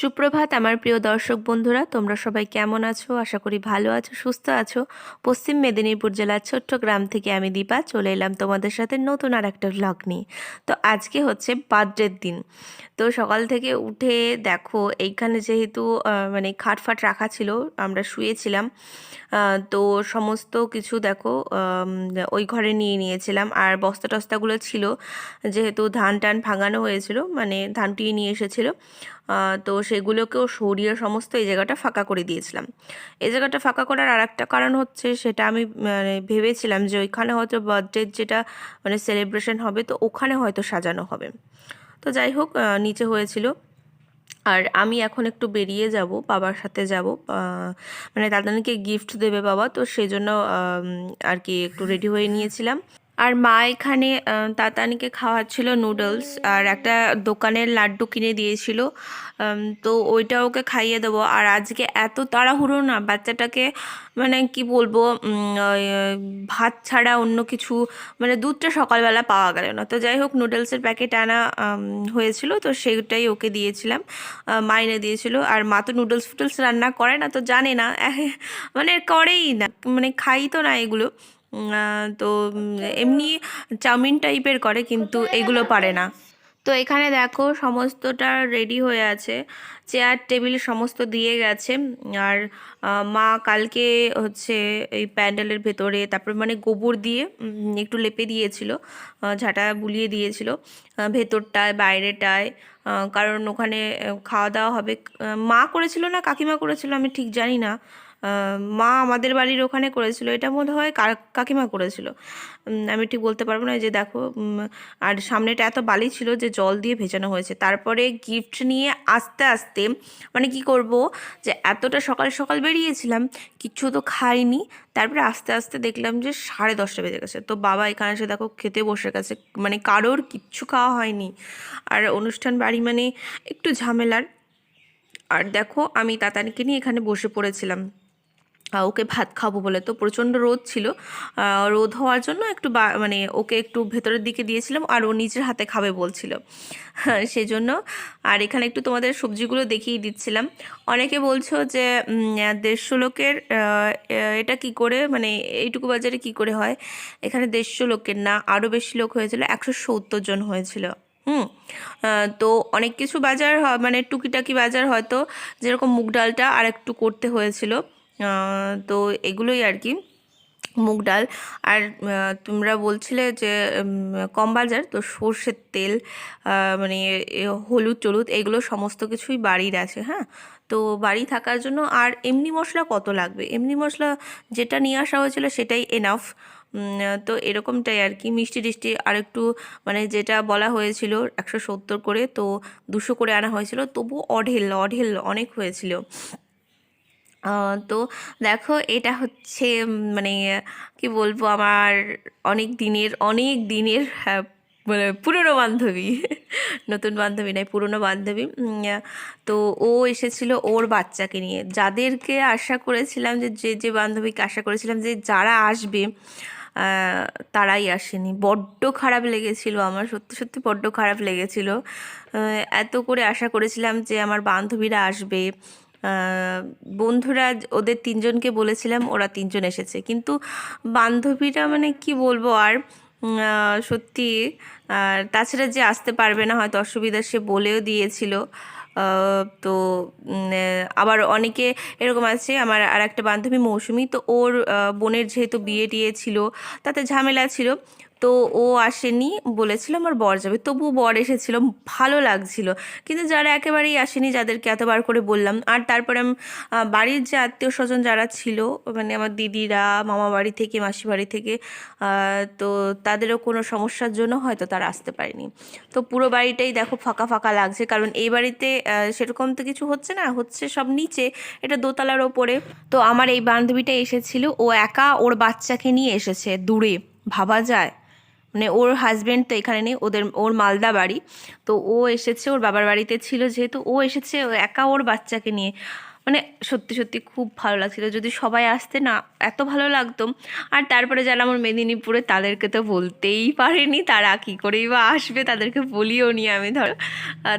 সুপ্রভাত, আমার প্রিয় দর্শক বন্ধুরা, তোমরা সবাই কেমন আছো? আশা করি ভালো আছো, সুস্থ আছো। পশ্চিম মেদিনীপুর জেলার ছোট্ট গ্রাম থেকে আমি দীপা, চলে এলাম তোমাদের সাথে নতুন আর একটা ভ্লগ নিয়ে। তো আজকে হচ্ছে বার্থডের দিন। তো সকাল থেকে উঠে দেখো এইখানে যেহেতু মানে খাটফাট রাখা ছিল, আমরা শুয়েছিলাম। তো সমস্ত কিছু দেখো ওই ঘরে নিয়ে নিয়েছিলাম। আর বস্তা টস্তাগুলো ছিল, যেহেতু ধান টান ভাঙানো হয়েছিল মানে ধানটি নিয়ে এসেছিল তো সেগুলোকেও সরিয়ে সমস্ত এই জায়গাটা ফাঁকা করে দিয়েছিলাম। এই জায়গাটা ফাঁকা করার আর একটা কারণ হচ্ছে, সেটা আমি মানে ভেবেছিলাম যে ওইখানে হয়তো বার্থডের যেটা মানে সেলিব্রেশন হবে, তো ওখানে হয়তো সাজানো হবে। তো যাই হোক নিচে হয়েছিল। আর আমি এখন একটু বেরিয়ে যাব, বাবার সাথে যাব। মানে দাদানিকে গিফট দেবে বাবা, তো সেই জন্য আর কি একটু রেডি হয়ে নিয়েছিলাম। আর মা এখানে তাতানিকে খাওয়াচ্ছিল নুডলস আর একটা দোকানের লাড্ডু কিনে দিয়েছিল। তো ওইটা ওকে খাইয়ে দেবো। আর আজকে এত তাড়াহুড়ো না, বাচ্চাটাকে মানে কি বলব ভাত ছাড়া অন্য কিছু মানে দুধটা সকালবেলা পাওয়া গেল না। তো যাই হোক নুডলসের প্যাকেট আনা হয়েছিল। তো সেইটাই ওকে দিয়েছিলাম মা এনে দিয়েছিল। আর মা তো নুডলস ফুডলস রান্না করে না, তো জানে না। মানে করেই না মানে খাই তো না এগুলো। তো এমনি চাউমিন টাইপের করে, কিন্তু এগুলো পারে না। তো এখানে দেখো, সমস্তটা রেডি হয়ে আছে। চেয়ার টেবিল সমস্ত দিয়ে গেছে। আর মা কালকে হচ্ছে এই প্যান্ডেলের ভেতরে, তারপরে মানে গোবর দিয়ে একটু লেপে দিয়েছিল ঝাঁটা বুলিয়ে দিয়েছিল ভেতরটায়, বাইরেটায় কারণ ওখানে খাওয়া দাওয়া হবে। মা করেছিল না, কাকিমা করেছিল, আমি ঠিক জানি না। মা আমাদের বাড়ির ওখানে করেছিল। এটা মনে হয় কাকিমা করেছিল। আমি ঠিক বলতে পারব না যে দেখো আর সামনেটা এত বালি ছিল যে জল দিয়ে ভেজানো হয়েছে। তারপরে গিফট নিয়ে আস্তে আস্তে মানে কি করব, যে এতটা সকাল সকাল বেরিয়েছিলাম, কিচ্ছু তো খাইনি। তারপরে আস্তে আস্তে দেখলাম যে সাড়ে দশটা বেজে গেছে। তো বাবা এখানে এসে দেখো খেতে বসে গেছে। মানে কারোর কিচ্ছু খাওয়া হয়নি। আর অনুষ্ঠান বাড়ি মানে একটু ঝামেলার। আর দেখো আমি তাতানিকে নিয়ে এখানে বসে পড়েছিলাম। ওকে ভাত খাব বলে। তো প্রচণ্ড রোদ ছিল। রোদ হওয়ার জন্য একটু মানে ওকে একটু ভেতরের দিকে দিয়েছিলাম আর ও নিজের হাতে খাবে বলছিল। হ্যাঁ, সেই জন্য আর এখানে একটু তোমাদের সবজিগুলো দেখিয়ে দিচ্ছিলাম। অনেকে বলছো যে দেড়শো লোকের এটা কি করে? মানে এইটুকু বাজারে কি করে হয়? এখানে দেড়শো লোকের না আরও বেশি লোক হয়েছিল একশো সত্তর জন হয়েছিল। হুম তো অনেক কিছু বাজার মানে টুকিটাকি বাজার হয়তো যেরকম মুগ ডালটা আর একটু করতে হয়েছিল। তো এগুলোই আর কি, মুগ ডাল। আর তোমরা বলছিলে যে কম বাজার, তো সর্ষের তেল মানে হলুদ, টলুদ, এগুলো সমস্ত কিছুই বাড়ির আছে হ্যাঁ? তো বাড়ি থাকার জন্য, আর এমনি মশলা কত লাগবে? এমনি মশলা যেটা নিয়ে আসা হয়েছিল সেটাই এনাফ তো এরকমটাই আর কি, মিষ্টি টিষ্টি আর একটু মানে যেটা বলা হয়েছিল একশো সত্তর করে, তো দুশো করে আনা হয়েছিল তবু অঢেল অঢেল অনেক হয়েছিল। তো দেখো এটা হচ্ছে মানে কি বলব আমার অনেক দিনের অনেক দিনের হ্যাঁ, মানে পুরনো বান্ধবী নতুন বান্ধবী নয় পুরনো বান্ধবী তো ও এসেছিল ওর বাচ্চাকে নিয়ে। যাদেরকে আশা করেছিলাম যে যে যে বান্ধবীকে আশা করেছিলাম যে যারা আসবে তারাই আসেনি। বড্ড খারাপ লেগেছিল আমার সত্যি সত্যি বড্ড খারাপ লেগেছিল। এত করে আশা করেছিলাম যে আমার বান্ধবীরা আসবে বন্ধুরা ওদের তিনজনকে বলেছিলাম, ওরা তিনজন এসেছে। কিন্তু বান্ধবীরা মানে কি বলব আর সত্যি, আর তাছাড়া যে আসতে পারবে না, হয়তো অসুবিধা সে বলেও দিয়েছিল। তো আবার অনেকে এরকম আছে, আমার আর একটা বান্ধবী মৌসুমি, তো ওর বোনের যেহেতু বিয়ে টিয়ে ছিল, তাতে ঝামেলা ছিল। তো ও আসেনি, বলেছিল আমার বর যাবে। তবু বর এসেছিল, ভালো লাগছিল। কিন্তু যারা একেবারেই আসেনি, যাদেরকে এতবার করে বললাম, আর তারপরে আম- বাড়ির যে আত্মীয় স্বজন যারা ছিল মানে আমার দিদিরা, মামা বাড়ি থেকে, মাসি বাড়ি থেকে তো তাদেরও কোনো সমস্যার জন্য হয়তো তারা আসতে পারেনি। তো পুরো বাড়িটাই দেখো ফাঁকা ফাঁকা লাগছে, কারণ এই বাড়িতে সেরকম তো কিছু হচ্ছে না, হচ্ছে সব নিচে, এটা দোতলার ওপরে। তো আমার এই বান্ধবীটা এসেছিল, ও একা ওর বাচ্চাকে নিয়ে এসেছে, দূরে, ভাবা যায়। মানে ওর হাজব্যান্ড তো এখানে নেই ওদের ওর মালদা বাড়ি। তো ও এসেছে ওর বাবার বাড়িতে ছিল যেহেতু ও এসেছে একা ওর বাচ্চাকে নিয়ে। মানে সত্যি সত্যি খুব ভালো লাগছিল। যদি সবাই আসতে না এত ভালো লাগতো। আর তারপরে যারা আমার মেদিনীপুরে তাদেরকে তো বলতেই পারেনি তারা কী করেই বা আসবে তাদেরকে বলিও নি আমি ধরো।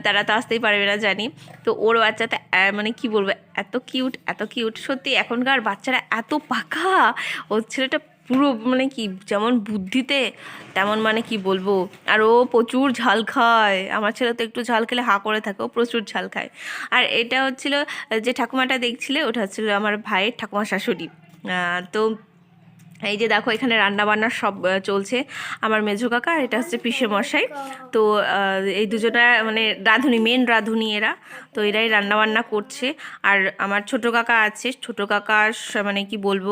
তারা তো আসতেই পারবে না জানি। তো ওর বাচ্চাটা আহ, মানে কি বলব এত কিউট এত কিউট সত্যি এখনকার বাচ্চারা এত পাকা। ওর ছেলেটা পুরো মানে কি, যেমন বুদ্ধিতে, তেমন মানে কি বলব, আর ও প্রচুর ঝাল খায়। আমার ছেলে তো একটু ঝাল খেলে হা করে থাকে, ও প্রচুর ঝাল খায়। আর এটা হচ্ছিল, যে ঠাকুমাটা দেখছিলে, ওটা হচ্ছিল আমার ভাইয়ের ঠাকুমা শাশুড়ি। তো এই যে দেখো, এখানে রান্না বান্না সব চলছে। আমার মেজো কাকা আর এটা হচ্ছে পিসে মশাই। তো এই দুজনা মানে রাঁধুনি মেন রাঁধুনি এরা। তো এরাই রান্না বান্না করছে। আর আমার ছোট কাকা আছে। ছোট কাকা মানে কি বলব,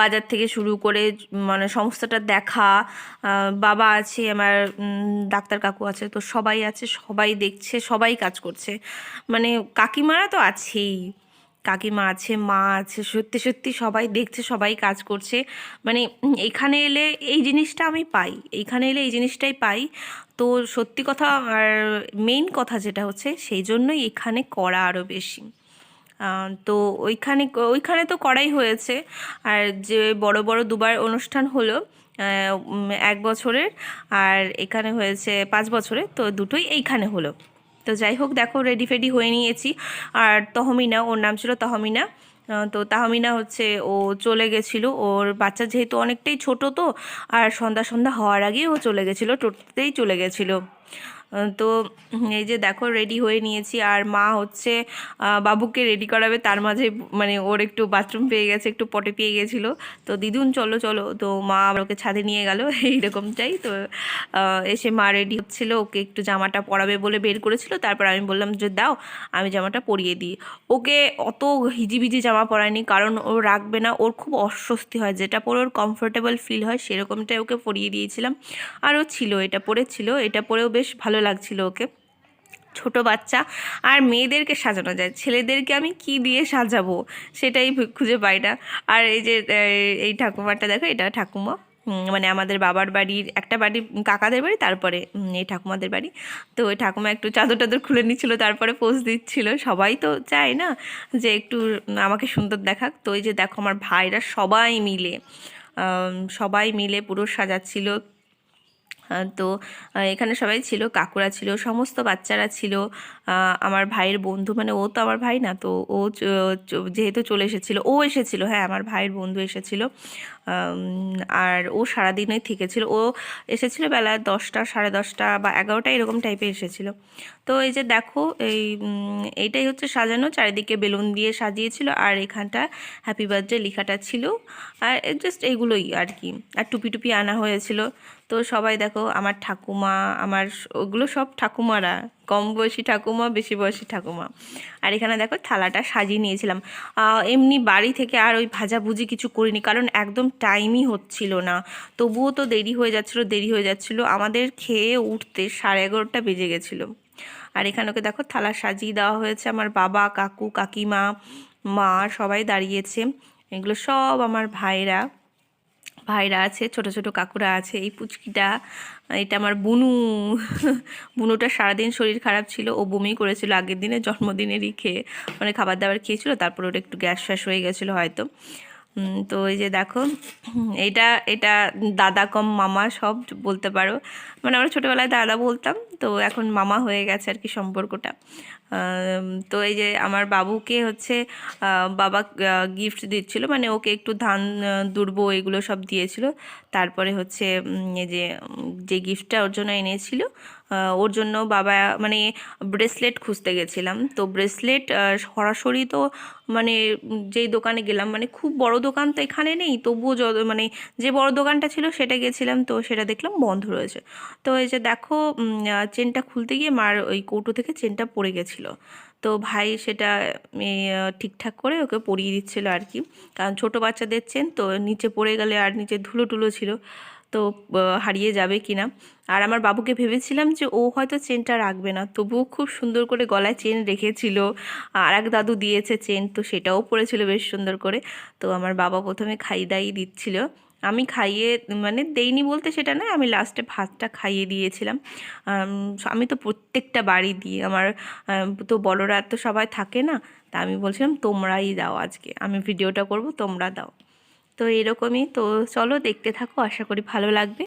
বাজার থেকে শুরু করে মানে সমস্তটা দেখা। বাবা আছে, আমার ডাক্তার কাকু আছে। তো সবাই আছে, সবাই দেখছে, সবাই কাজ করছে। মানে কাকিমারা তো আছেই। কাকিমা আছে, মা আছে, সত্যি সত্যি সবাই দেখছে, সবাই কাজ করছে। মানে এখানে এলে এই জিনিসটা আমি পাই এইখানে এলে এই জিনিসটাই পাই। তো সত্যি কথা আর মেইন কথা যেটা হচ্ছে সেই জন্যই এখানে করা আরও বেশি। তো ওইখানে ওইখানে তো করাই হয়েছে। আর যে বড় বড় দুবার অনুষ্ঠান হলো এক বছরের, আর এখানে হয়েছে পাঁচ বছরে তো দুটোই এইখানে হলো। তো যাই হোক, দেখো রেডি ফেডি হয়ে নিয়েছি। আর তহমিনা, ওর নাম ছিল তহমিনা। তো তাহমিনা হচ্ছে, ও চলে গেছিল। ওর বাচ্চা যেহেতু অনেকটাই ছোট তো, আর সন্ধ্যা সন্ধ্যা হওয়ার আগেই ও চলে গেছিল, টোটোতেই চলে গেছিল। তো এই যে দেখো রেডি হয়ে নিয়েছি। আর মা হচ্ছে বাবুকে রেডি করাবে। তার মাঝে মানে ওর একটু বাথরুম পেয়ে গেছে, একটু পটে পেয়ে গেছিল। তো দিদুন, চলো চলো। তো মা ওকে ছাদে নিয়ে গেল, এইরকমটাই। তো এসে মা রেডি হচ্ছিল। ওকে একটু জামাটা পরাবে বলে বের করেছিল। তারপর আমি বললাম যে, দাও, আমি জামাটা পরিয়ে দিই। ওকে অত হিজিবিজি জামা পরায়নি, কারণ ও রাখবে না। ওর খুব অস্বস্তি হয়। যেটা পরে ওর কমফোর্টেবল ফিল হয়, সেরকমটাই ওকে পরিয়ে দিয়েছিলাম। আর ও ছিল, এটা পরেছিল। এটা পরেও বেশ ভালো লাগছিল ওকে। ছোট বাচ্চা আর মেয়েদেরকে সাজানো যায়। ছেলেদেরকে আমি কি দিয়ে সাজাবো সেটাই খুঁজে পাই না। আর এই যে এই ঠাকুমাটা দেখো, এটা ঠাকুমা। মানে আমাদের বাবার বাড়ির একটা বাড়ি কাকাদের বাড়ি, তারপরে এই ঠাকুমাদের বাড়ি। তো ওই ঠাকুমা একটু চাদর টাদর খুলে নিচ্ছিল, তারপরে পোজ দিচ্ছিল। সবাই তো চায় না যে একটু আমাকে সুন্দর দেখাক। তো এই যে দেখো, আমার ভাইরা সবাই মিলে সবাই মিলে পুরো সাজাচ্ছিল। তো এখানে সবাই ছিল, কাকুরা ছিল, সমস্ত বাচ্চারা ছিল। আমার ভাইয়ের বন্ধু মানে ও তো আমার ভাই না, তো ও যেহেতু চলে এসেছিল, ও এসেছিল হ্যাঁ আমার ভাইয়ের বন্ধু এসেছিল। আর ও সারাদিনই থেকেছিল। ও এসেছিল বেলা দশটা, সাড়ে দশটা বা এগারোটা, এরকম টাইপে এসেছিল। তো এই যে দেখো, এই এইটাই হচ্ছে সাজানো। চারিদিকে বেলুন দিয়ে সাজিয়েছিল, আর এখানটা হ্যাপি বার্থডে লেখাটা ছিল। আর জাস্ট এইগুলোই আর কি। আর টুপি টুপি আনা হয়েছিল। তো সবাই দেখো আমার ঠাকুমা, আমার ওগুলো সব ঠাকুমারা, কম বয়সী ঠাকুমা, বেশি বয়সী ঠাকুমা। আর এখানে দেখো থালাটা সাজিয়ে নিয়েছিলাম। এমনি বাড়ি থেকে আর ওই ভাজাভুজি কিছু করিনি, কারণ একদম টাইমই হচ্ছিল না। তবুও তো দেরি হয়ে যাচ্ছিল, দেরি হয়ে যাচ্ছিল। আমাদের খেয়ে উঠতে সাড়ে এগারোটা বেজে গেছিল। আর এখানে ওকে দেখো থালা সাজিয়ে দেওয়া হয়েছে আমার বাবা, কাকু, কাকিমা, মা সবাই দাঁড়িয়েছে। এগুলো সব আমার ভাইরা ভাইরা আছে, ছোট ছোট কাকুরা আছে, এই পুচকিটা, এটা আমার বুনু। বুনুটা সারাদিন শরীর খারাপ ছিল, ও বমি করেছিল আগের দিনে জন্মদিনেরই খেয়ে মানে খাবার দাবার খেয়েছিল, তারপর ওটা একটু গ্যাস ফ্যাস হয়ে গেছিল হয়তো। তো এই যে দেখো, এটা এটা দাদা কম মামা সব বলতে পারো। মানে আমরা ছোটোবেলায় দাদা বলতাম, তো এখন মামা হয়ে গেছে আর কি সম্পর্কটা। তো এই যে আমার বাবুকে হচ্ছে বাবা গিফট দিচ্ছিল মানে ওকে একটু ধান দুর্ব এগুলো সব দিয়েছিল। তারপরে হচ্ছে যে যে গিফটটা ওর জন্য এনেছিল ওর জন্য বাবা মানে ব্রেসলেট খুঁজতে গেছিলাম। তো ব্রেসলেট সরাসরি তো মানে যেই দোকানে গেলাম মানে খুব বড় দোকান তো এখানে নেই, তবুও যত মানে যে বড় দোকানটা ছিল সেটা গেছিলাম, তো সেটা দেখলাম বন্ধ রয়েছে। তো এই যে দেখো চেনটা খুলতে গিয়ে মার ওই কৌটো থেকে চেনটা পড়ে গেছিল। তো ভাই সেটা ঠিকঠাক করে ওকে পরিয়ে দিচ্ছিল আর কি। কারণ ছোটো বাচ্চাদের চেন তো নিচে পড়ে গেলে আর নিচে ধুলো টুলো ছিল। তো হারিয়ে যাবে কি না আর আমার বাবুকে ভেবেছিলাম যে ও হয়তো চেনটা রাখবে না, তবুও খুব সুন্দর করে গলায় চেন রেখেছিল। আর এক দাদু দিয়েছে চেন, তো সেটাও পড়েছিল বেশ সুন্দর করে। তো আমার বাবা প্রথমে খাই দাই দিচ্ছিল। আমি খাইয়ে মানে দেইনি বলতে সেটা নয়, আমি লাস্টে ভাতটা খাইয়ে দিয়েছিলাম। আমি তো প্রত্যেকটা বাড়ি দিই আমার তো বড়রা তো সবাই থাকে না, তা আমি বলছিলাম, তোমরাই দাও আজকে, আমি ভিডিওটা করব, তোমরা দাও। তো এরকমই। তো চলো দেখতে থাকো আশা করি ভালো লাগবে।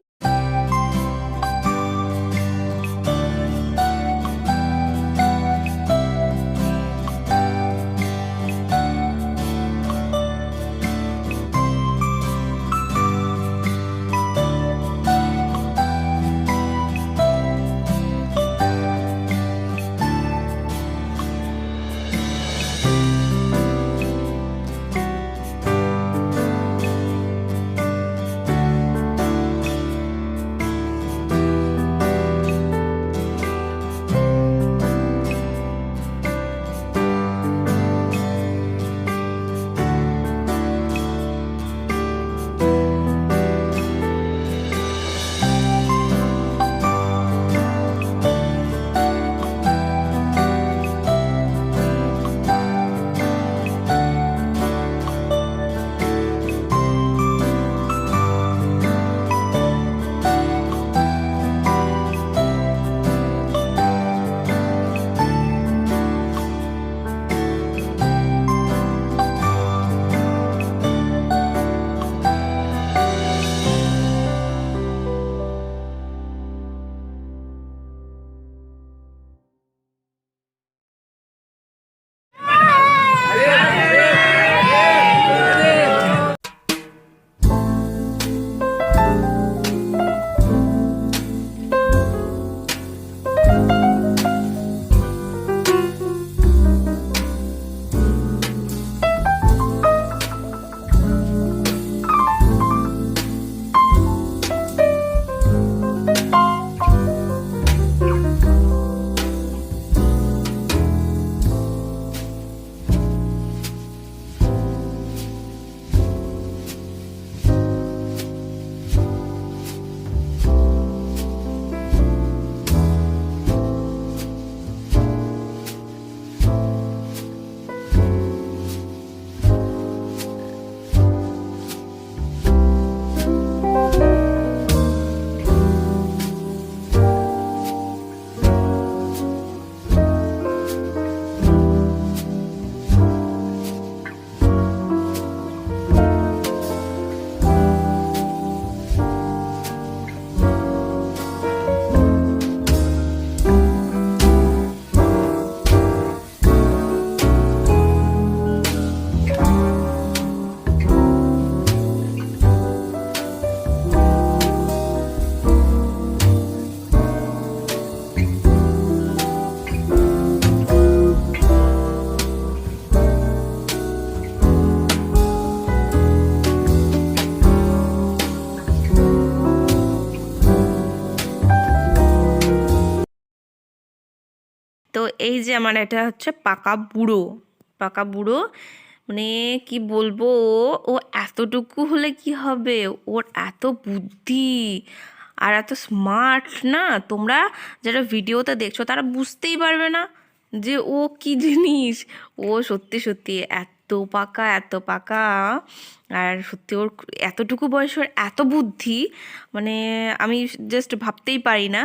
তো এই যে আমার এটা হচ্ছে পাকা বুড়ো পাকা বুড়ো মানে কি বলব, ও এতটুকু হলে কি হবে? ওর এত বুদ্ধি আর এত স্মার্ট না? তোমরা যারা ভিডিওতে দেখছ তারা বুঝতেই পারবে না যে ও কি জিনিস। ও সত্যি সত্যি এত পাকা, এত পাকা। আর সত্যি ওর এতটুকু বয়স ওর এত বুদ্ধি মানে আমি জাস্ট ভাবতেই পারি না।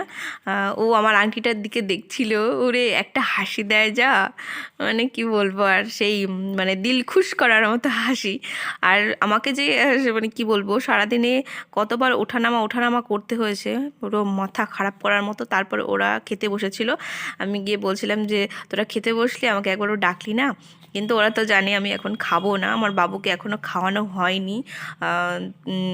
ও আমার আংটিটার দিকে দেখছিল, ওরে একটা হাসি দেয় যা। মানে কি বলব আর সেই মানে দিল খুশ করার মতো হাসি। আর আমাকে যে মানে কি বলব, সারাদিনে কতবার ওঠানামা ওঠানামা করতে হয়েছে, পুরো মাথা খারাপ করার মতো। তারপর ওরা খেতে বসেছিল। আমি গিয়ে বলছিলাম যে, তোরা খেতে বসলি আমাকে একবারও ডাকলি না? কিন্তু ওরা তো জানে আমি এখন খাব না। আমার বাবুকে এখনও খাওয়ানো হয়নি।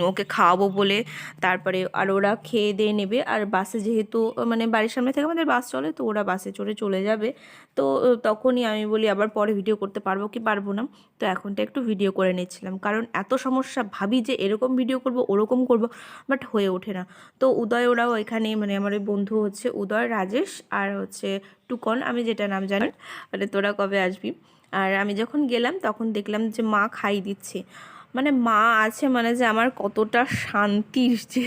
ওকে খাওয়াবো বলে। তারপরে আর ওরা খেয়ে দিয়ে নেবে। আর বাসে যেহেতু মানে বাড়ির সামনে থেকে আমাদের বাস চলে, তো ওরা বাসে চড়ে চলে যাবে। তো তখনই আমি বলি, আবার পরে ভিডিও করতে পারব কি পারব না? তো এখনটা একটু ভিডিও করে নিচ্ছিলাম। কারণ এত সমস্যা, ভাবি যে এরকম ভিডিও করব, ওরকম করব বাট হয়ে ওঠে না। তো উদয় ওরাও এখানে মানে আমার ওই বন্ধু হচ্ছে উদয়, রাজেশ আর হচ্ছে টুকন, আমি যেটা নাম জানি মানে তোরা কবে আসবি? আর আমি যখন গেলাম তখন দেখলাম যে মা খাই দিচ্ছে। মানে মা আছে মানে যে আমার কতটা শান্তির যে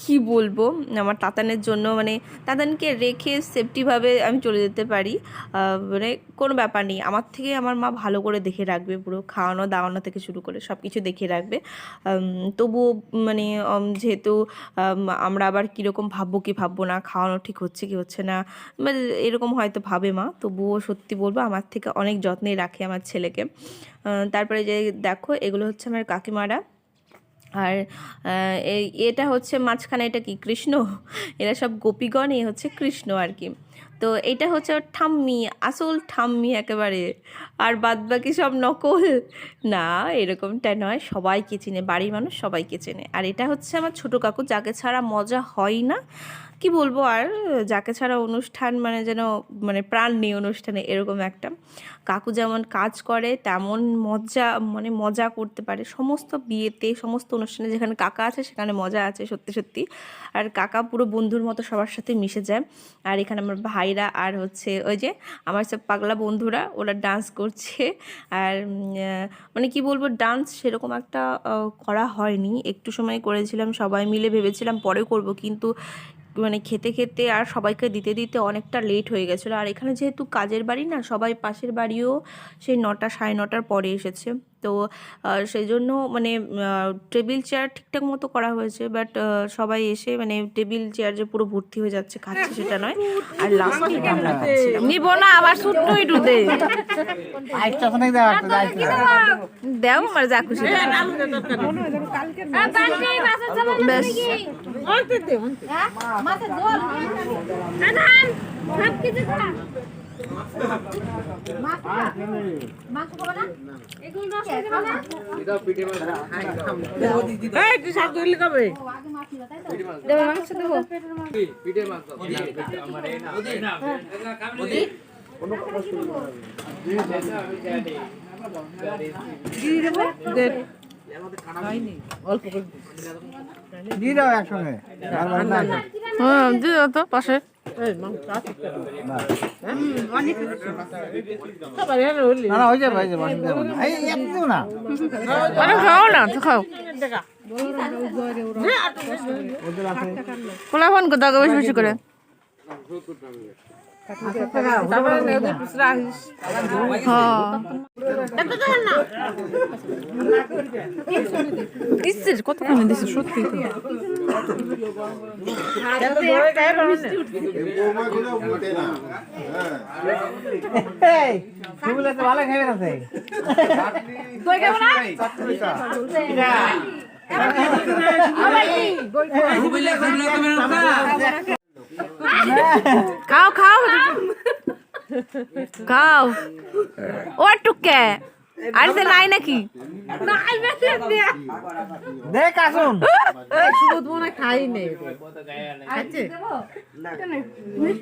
কি বলব, আমার তাতানের জন্য মানে তাতানকে রেখে সেফটিভাবে আমি চলে যেতে পারি। মানে কোনো ব্যাপার নেই। আমার থেকে আমার মা ভালো করে দেখে রাখবে পুরো খাওয়ানো দাওয়ানো থেকে শুরু করে সব কিছু দেখে রাখবে। তবুও মানে যেহেতু আমরা আবার কীরকম ভাববো কি ভাববো না, খাওয়ানো ঠিক হচ্ছে কি হচ্ছে না মানে এরকম হয়তো ভাবে মা। তবুও সত্যি বলব আমার থেকে অনেক যত্নে রাখে আমার ছেলেকে। তারপরে যে দেখো, এগুলো হচ্ছে আমার কাকিমারা। আর এই এটা হচ্ছে মাঝখানে এটা কি, কৃষ্ণ? এরা সব গোপীগণ, এ হচ্ছে কৃষ্ণ আর কি। তো এটা হচ্ছে ঠাম্মি, আসল ঠাম্মি একেবারে। আর বাদ বাকি সব নকল। না, এরকমটা নয়, সবাইকে চেনে, বাড়ির মানুষ সবাইকে চেনে। আর এটা হচ্ছে আমার ছোটো কাকু, যাকে ছাড়া মজা হয় না। কি বলব আর? যাকে ছাড়া অনুষ্ঠান মানে যেন মানে প্রাণ নেই অনুষ্ঠানে এরকম একটা। কাকু যেমন কাজ করে, তেমন মজা মানে মজা করতে পারে। সমস্ত বিয়েতে, সমস্ত অনুষ্ঠানে যেখানে কাকা আছে, সেখানে মজা আছে সত্যি সত্যি। আর কাকা পুরো বন্ধুর মতো সবার সাথে মিশে যায়। আর এখানে আমার ভাইরা আর হচ্ছে ওই যে আমার সব পাগলা বন্ধুরা, ওরা ডান্স করছে। আর মানে কি বলব ডান্স সেরকম একটা করা হয়নি। একটু সময় করেছিলাম, সবাই মিলে ভেবেছিলাম পরে করব। কিন্তু মানে খেতে খেতে আর সবাইকে দিতে দিতে অনেকটা লেট হয়ে গেছিল। আর এখানে যেহেতু কাজের বাড়ি না, সবাই পাশের বাড়িও সেই নটা সাড়ে নটার পরে এসেছে। তো সেই জন্য মানে টেবিল চেয়ার ঠিকঠাক মতো করা হয়েছে বাট সবাই এসে মানে টেবিল চেয়ার যে পুরো ভর্তি হয়ে যাচ্ছে খাচ্ছে সেটা নয়। আর লাস্টে আমরা নিব না আবার ছোট্ট একটু দে আরেকটা অনেক দেওয়া একটা দেও আমার যা খুশি। এই তুই শাক দিলি কবে দিয়ে দাও একসঙ্গে। হ্যাঁ দিয়ে দাও তো পাশে খোলা ফোন করতে বেশি বেশি করে ইসের কত কামে দিছে সত্যি তো ভালো খাবে আছে খাও খাও। খাও। ও টুকে আর সে নাই নাকি? দেখ আসুন। খাই নেই